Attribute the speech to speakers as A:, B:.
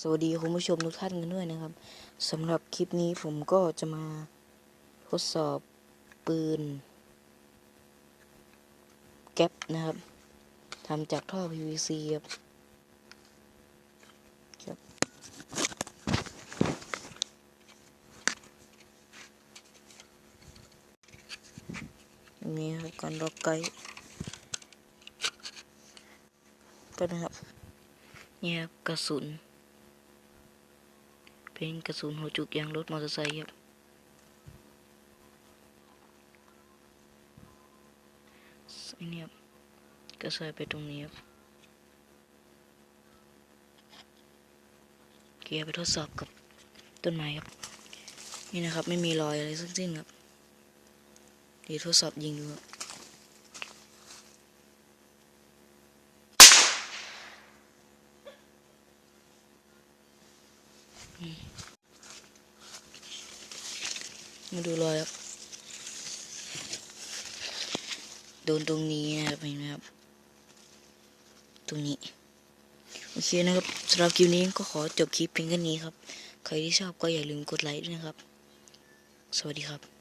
A: สวัสดีคุณผู้ชมทุกท่านกันด้วยนะครับสำหรับคลิปนี้ผมก็จะมาทดสอบปืน แก๊ปนะครับทำจากท่อ PVC ครับครับนนี้ครับการล็อกไกด์ก็นะครับเนี่ยครับกระสุน เป็นกระสุนหัวจุกยางรถมอเตอร์ไซค์ครับอ้เนี่ยครับก็ใส่ไปตรงนี้ครับเกียร์ไปทดสอบกับต้นไม้ครับ นี่นะครับไม่มีรอยอะไรทั้งสิ้นครับเดี๋ยวทดสอบยิงดูครับ มาดูรอยครับ โดนตรงนี้นะครับเห็นไหมครับ ตรงนี้ โอเคนะครับสำหรับคลิปนี้ก็ขอจบคลิปเพียงแค่นี้ครับ ใครที่ชอบก็อย่าลืมกดไลค์ด้วยนะครับ สวัสดีครับ